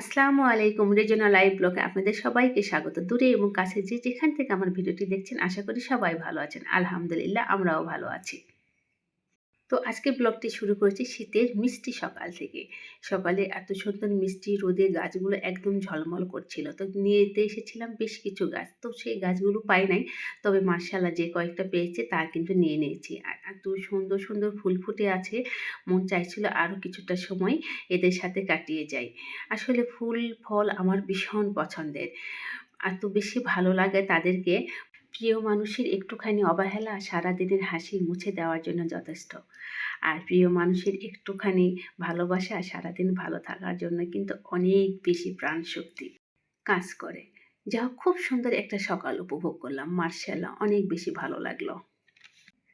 আসসালামু আলাইকুম রেজনা লাইভ ব্লকে আপনাদের সবাইকে স্বাগত। দূরে এবং কাছে যে যেখান থেকে আমার ভিডিওটি দেখছেন, আশা করি সবাই ভালো আছেন। আলহামদুলিল্লাহ, আমরাও ভালো আছি। তো আজকে ব্লগটি শুরু করেছি শীতের মিষ্টি সকাল থেকে। সকালে এত সুন্দর মিষ্টি রোদে গাছগুলো একদম ঝলমল করছিল। তো নিয়ে যেতে এসেছিলাম বেশ কিছু গাছ। তো সেই গাছগুলো পাই নাই। তবে মার্শাল্লাহ যে কয়েকটা পেয়েছে তা কিন্তু নিয়ে নিয়েছি। আর এত সুন্দর সুন্দর ফুল ফুটে আছে। মন চাইছিল আরও কিছুটা সময় এদের সাথে কাটিয়ে যাই। আসলে ফুল, ফল আমার ভীষণ পছন্দের। এত বেশি ভালো লাগে তাদেরকে। প্রিয় মানুষের একটুখানি অবহেলা সারাদিনের হাসি মুছে দেওয়ার জন্য যথেষ্ট। আর প্রিয় মানুষের একটুখানি ভালোবাসা সারাদিন ভালো থাকার জন্য কিন্তু অনেক বেশি প্রাণ শক্তি কাজ করে। যা খুব সুন্দর একটা সকাল উপভোগ করলাম। মার্শাল্লাহ, অনেক বেশি ভালো লাগল।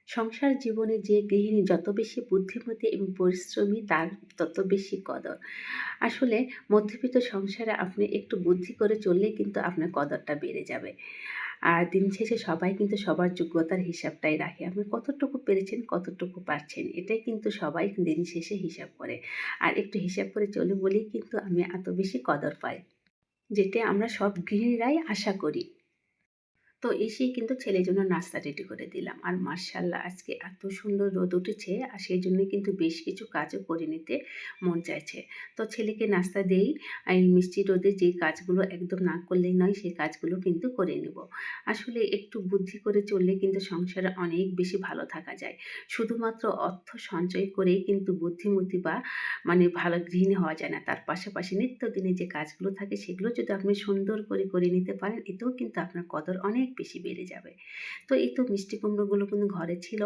সংসার জীবনে যে গৃহিণী যত বেশি বুদ্ধিমতী এবং পরিশ্রমী, তার তত বেশি কদর। আসলে মধ্যবিত্ত সংসারে আপনি একটু বুদ্ধি করে চললে কিন্তু আপনার কদরটা বেড়ে যাবে। আর দিন শেষে সবাই কিন্তু সবার যোগ্যতার হিসাবটাই রাখে। আপনি কতটুকু পেরেছেন, কতটুকু পারছেন, এটাই কিন্তু সবাই দিন শেষে হিসাব করে। আর একটু হিসাব করে চলে বলেই কিন্তু আমি এত বেশি কদর পাই, যেটা আমরা সব গৃহিণীরাই আশা করি। তো এসেই কিন্তু ছেলের জন্য নাস্তা রেডি করে দিলাম। আর মার্শাল্লাহ আজকে এত সুন্দর রোদ উঠেছে, আর সেই জন্য কিন্তু বেশ কিছু কাজও করে নিতে মন চাইছে। তো ছেলেকে নাস্তা দিয়েই এই মিষ্টি রোদে যে কাজগুলো একদম না করলেই নয়, সেই কাজগুলো কিন্তু করে নেব। আসলে একটু বুদ্ধি করে চললে কিন্তু সংসারে অনেক বেশি ভালো থাকা যায়। শুধুমাত্র অর্থ সঞ্চয় করেই কিন্তু বুদ্ধিমতী বা মানে ভালো গৃহিণী হওয়া যায় না। তার পাশাপাশি নিত্যদিনে যে কাজগুলো থাকে, সেগুলো যদি আপনি সুন্দর করে করে নিতে পারেন, এতেও কিন্তু আপনার কদর অনেক বেশি বেড়ে যাবে। তো এই তো মিষ্টি কুমড়োগুলো কিন্তু ঘরে ছিল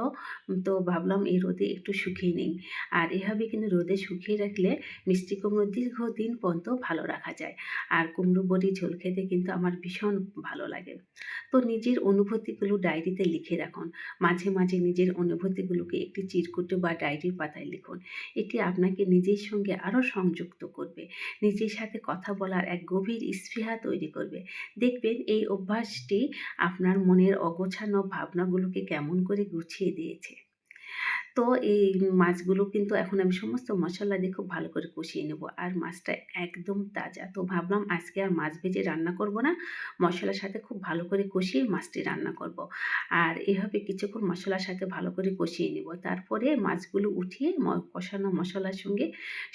তো ভাবলাম এই রোদে একটু শুকিয়ে নিই। আর এভাবে কিন্তু রোদে শুকিয়ে রাখলে মিষ্টি কুমড়ো দীর্ঘদিন পর্যন্ত ভালো রাখা যায়। আর কুমড়ো বড়ি ঝোল খেতে কিন্তু আমার ভীষণ ভালো লাগে। তো নিজের অনুভূতিগুলো ডায়েরিতে লিখে রাখুন। মাঝে মাঝে নিজের অনুভূতিগুলোকে একটি চিরকুটে বা ডায়েরির পাতায় লিখুন। এটি আপনাকে নিজের সঙ্গে আরও সংযুক্ত করবে। নিজের সাথে কথা বলার এক গভীর স্পৃহা তৈরি করবে। দেখবেন এই অভ্যাসটি আপনার মনের অগোছানো ভাবনাগুলোকে কেমন করে গুছিয়ে দিয়েছে? তো এই মাছগুলো কিন্তু এখন আমি সমস্ত মশলা দিয়ে খুব ভালো করে কষিয়ে নেব। আর মাছটা একদম তাজা। তো ভাবলাম আজকে আর মাছ ভেজে রান্না করব না, মশলার সাথে খুব ভালো করে কষিয়ে মাছটি রান্না করব। আর এভাবে কিছুক্ষণ মশলার সাথে ভালো করে কষিয়ে নেব। তারপরে মাছগুলো উঠিয়ে কষানো মশলার সঙ্গে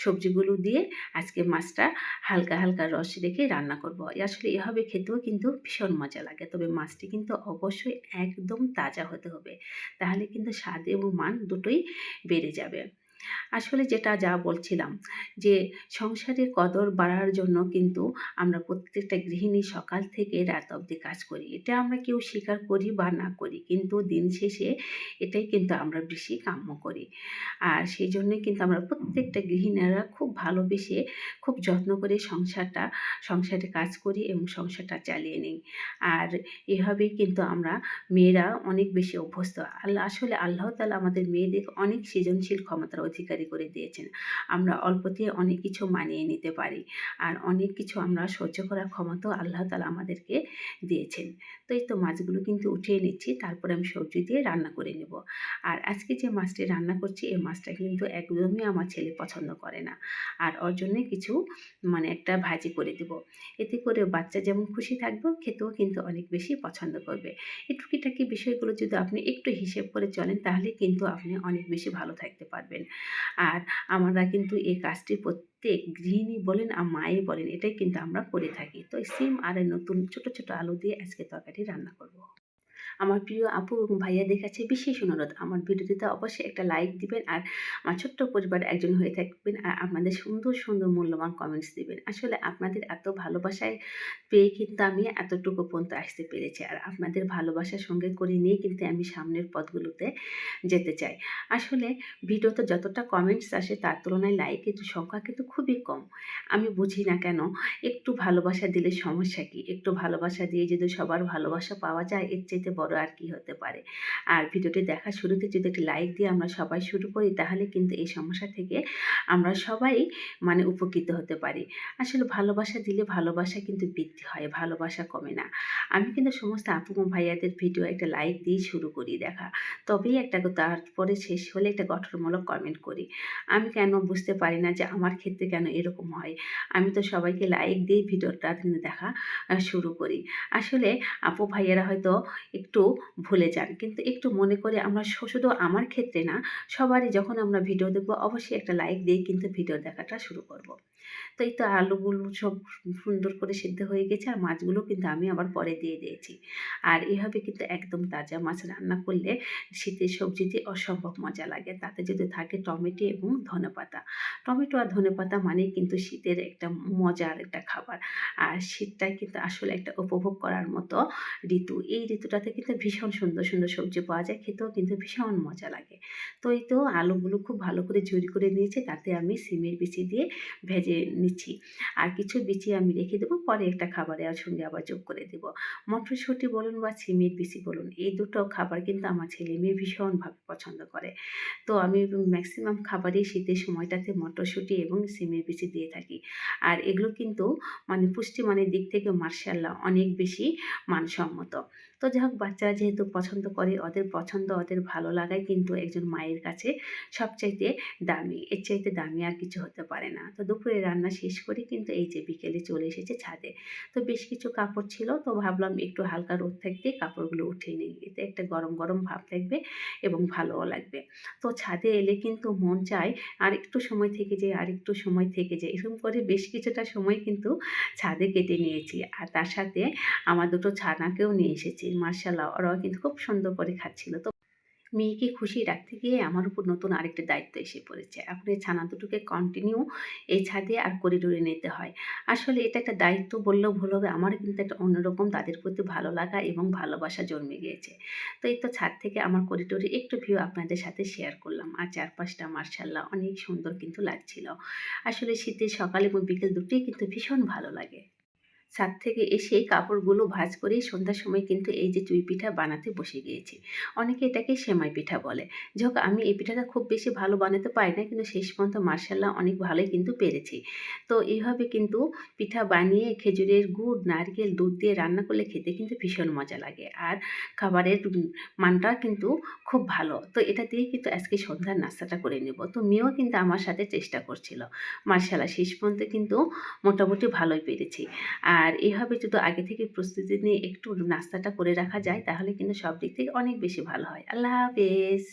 সবজিগুলো দিয়ে আজকে মাছটা হালকা হালকা রস রেখে রান্না করব। আসলে এভাবে খেতেও কিন্তু ভীষণ মজা লাগে। তবে মাছটি কিন্তু অবশ্যই একদম তাজা হতে হবে। তাহলে কিন্তু স্বাদ এবং মান দুটোই বেড়ে যাবে। আসলে যেটা যা বলছিলাম যে সংসারের কদর বাড়ার জন্য কিন্তু আমরা প্রত্যেকটা গৃহিণী সকাল থেকে রাত অবধি কাজ করি। এটা আমরা কেউ স্বীকার করি বা না করি, কিন্তু দিন শেষে এটাই কিন্তু আমরা বেশি কাম্য করি। আর সেই জন্যই কিন্তু আমরা প্রত্যেকটা গৃহিণীরা খুব ভালোবেসে খুব যত্ন করে সংসারটা, সংসারে কাজ করি এবং সংসারটা চালিয়ে নিই। আর এভাবেই কিন্তু আমরা মেয়েরা অনেক বেশি অভ্যস্ত। আল্লাহ আসলে আল্লাহ তালা আমাদের মেয়েদের অনেক সৃজনশীল ক্ষমতার অধিকারী করে দিয়েছেন। আমরা অল্পতে অনেক কিছু মানিয়ে নিতে পারি। আর অনেক কিছু আমরা সহ্য করার ক্ষমতাও আল্লাহ তালা আমাদেরকে দিয়েছেন। তো এই তো মাছগুলো কিন্তু উঠিয়ে নিচ্ছি, তারপরে আমি সবজি দিয়ে রান্না করে নেব। আর আজকে যে মাছটি রান্না করছি, এই মাছটা কিন্তু একদমই আমার ছেলে পছন্দ করে না। আর ওর জন্যে কিছু মানে একটা ভাজি করে দেব। এতে করে বাচ্চা যেমন খুশি থাকবে, খেতেও কিন্তু অনেক বেশি পছন্দ করবে। এই টুকিটাকি বিষয়গুলো যদি আপনি একটু হিসেব করে চলেন, তাহলে কিন্তু আপনি অনেক বেশি ভালো থাকতে পারবেন। আর আমরা কিন্তু এই কাজটি প্রত্যেক গৃহিণী বলেন আর মায়ে বলেন, এটাই কিন্তু আমরা করে থাকি। তো সিম আর নতুন ছোট ছোট আলু দিয়ে আজকে তরকারি রান্না করব। আমার প্রিয় আপু এবং ভাইয়াদের কাছে বিশেষ অনুরোধ। আমার ভিডিওটিতে অবশ্যই একটা লাইক দিবেন আর আমার ছোট্ট পরিবার একজন হয়ে থাকবেন আর আপনাদের সুন্দর সুন্দর মূল্যবান কমেন্টস দিবেন। আসলে আপনাদের এত ভালোবাসায় পেয়ে কিন্তু আমি এতটুকু পর্যন্ত আসতে পেরেছি আর আপনাদের ভালোবাসার সঙ্গে করে নিয়ে কিন্তু আমি সামনের পথগুলোতে যেতে চাই। আসলে ভিডিওতে যতটা কমেন্টস আসে তার তুলনায় লাইকের সংখ্যা কিন্তু খুবই কম। আমি বুঝি না কেন? একটু ভালোবাসা দিলে সমস্যা কি? একটু ভালোবাসা দিয়ে যদি সবার ভালোবাসা পাওয়া যায়, এর চাইতে বড় বড় আর কি হতে পারে। আর ভিডিওটি দেখা শুরুতে যদি একটি লাইক দিয়ে আমরা সবাই শুরু করি, তাহলে কিন্তু এই সমস্যা থেকে আমরা সবাই মানে উপকৃত হতে পারি। আসলে ভালোবাসা দিলে ভালোবাসা কিন্তু বৃদ্ধি হয়, ভালোবাসা কমে না। আমি কিন্তু সমস্ত আপু ভাইয়াদের ভিডিও একটা লাইক দিয়ে শুরু করি দেখা। তবেই একটা তারপরে শেষ হলে একটা গঠনমূলক কমেন্ট করি। আমি কেন বুঝতে পারি না যে আমার ক্ষেত্রে কেন এরকম হয়? আমি তো সবাইকে লাইক দিয়ে ভিডিওটা কিন্তু দেখা শুরু করি। আসলে আপু ভাইয়েরা হয়তো একটু ভুলে যান কিন্তু একটু মনে করে আমরা শুধু আমার ক্ষেত্রে না, সবারই যখন আমরা ভিডিও দেখব, অবশ্যই একটা লাইক দিয়ে কিন্তু ভিডিও দেখাটা শুরু করব। তো এই তো আলুগুলো সব সুন্দর করে সিদ্ধ হয়ে গেছে, আর মাছগুলো কিন্তু আমি আবার পরে দিয়ে দিয়েছি। আর এভাবে কিন্তু একদম তাজা মাছ রান্না করলে শীতের সবজিতে অসম্ভব মজা লাগে। তাতে যদি থাকে টমেটো এবং ধনেপাতা। টমেটো আর ধনেপাতা মানে কিন্তু শীতের একটা মজার একটা খাবার। আর শীতটাই কিন্তু আসলে একটা উপভোগ করার মতো ঋতু। এই ঋতুটাতে কিন্তু ভীষণ সুন্দর সুন্দর সবজি পাওয়া যায়, খেতেও কিন্তু ভীষণ মজা লাগে। তো এই তো আলুগুলো খুব ভালো করে ঝুরি করে নিয়েছি, তাতে আমি সিমের বিচি দিয়ে ভেজে নিচ্ছি। আর কিছু বিচি আমি রেখে দেবো, পরে একটা খাবারের সঙ্গে আবার যোগ করে দেবো। মটরশুঁটি বলুন বা সিমের বিচি বলুন, এই দুটো খাবার কিন্তু আমার ছেলে মেয়ে ভীষণভাবে পছন্দ করে। তো আমি ম্যাক্সিমাম খাবারই শীতের সময়টাতে মটরশুঁটি এবং সিমের বিচি দিয়ে থাকি। আর এগুলো কিন্তু মানে পুষ্টিমানের দিক থেকে মার্শাল্লাহ অনেক বেশি মানসম্মত। তো যাই হোক, বাচ্চারা যেহেতু পছন্দ করে, ওদের পছন্দ, ওদের ভালো লাগাই কিন্তু একজন মায়ের কাছে সবচাইতে দামি। এর চাইতে দামি আর কিছু হতে পারে না। তো দুপুরে রান্না শেষ করে কিন্তু এই যে বিকেলে চলে এসেছে ছাদে। তো বেশ কিছু কাপড় ছিল, তো ভাবলাম একটু হালকা রোদ থাকতে কাপড়গুলো উঠিয়ে নিই। এতে একটা গরম গরম ভাব থাকবে এবং ভালোও লাগবে। তো ছাদে এলে কিন্তু মন চায় আর একটু সময় থেকে যায় আর একটু সময় থেকে যায় এরকম করে বেশ কিছুটা সময় কিন্তু ছাদে কেটে নিয়েছি। আর তার সাথে আমার দুটো ছানাকেও নিয়ে এসেছি। মার্শাল্লাহ ওরাও কিন্তু খুব সুন্দর করে খাচ্ছিল। তো মেয়েকে খুশি রাখতে গিয়ে আমার উপর নতুন আরেকটা দায়িত্ব এসে পড়েছে। এখন এই ছানা দুটোকে কন্টিনিউ এই ছাদে আর করিডোরে নিতে হয়। আসলে এটা একটা দায়িত্ব, বললেও ভুল হবে। আমারও কিন্তু একটা অন্যরকম তাদের প্রতি ভালো লাগা এবং ভালোবাসা জন্মে গিয়েছে। তো এই তো ছাদ থেকে আমার করিডোরে একটু ভিউ আপনাদের সাথে শেয়ার করলাম। আর চারপাশটা মার্শাল্লাহ অনেক সুন্দর কিন্তু লাগছিল। আসলে শীতের সকাল এবং বিকেল দুটোই কিন্তু ভীষণ ভালো লাগে। ছাদ থেকে এসে কাপড়গুলো ভাঁজ করে সন্ধ্যার সময় কিন্তু এই যে চুই পিঠা বানাতে বসে গিয়েছি। অনেকে এটাকে সেমাই পিঠা বলে। যাক আমি এই পিঠাটা খুব বেশি ভালো বানাতে পারি না, কিন্তু শেষ পর্যন্ত মার্শাল্লাহ অনেক ভালোই কিন্তু পেরেছি। তো এইভাবে কিন্তু পিঠা বানিয়ে খেজুরের গুড়, নারকেল, দুধ দিয়ে রান্না করলে খেতে কিন্তু ভীষণ মজা লাগে। আর খাবারের মানটা কিন্তু খুব ভালো। তো এটা দিয়ে কিন্তু আজকে সন্ধ্যার নাস্তাটা করে নেব। তো মেয়েও কিন্তু আমার সাথে চেষ্টা করছিল। মার্শাল্লাহ শেষ পর্যন্ত কিন্তু মোটামুটি ভালোই পেরেছি। আর এভাবে যদি আগে থেকে প্রস্তুতি নিয়ে একটু নাস্তাটা করে রাখা যায়, তাহলে কিন্তু সব দিক থেকে অনেক বেশি ভালো হয়। আল্লাহ হাফেজ।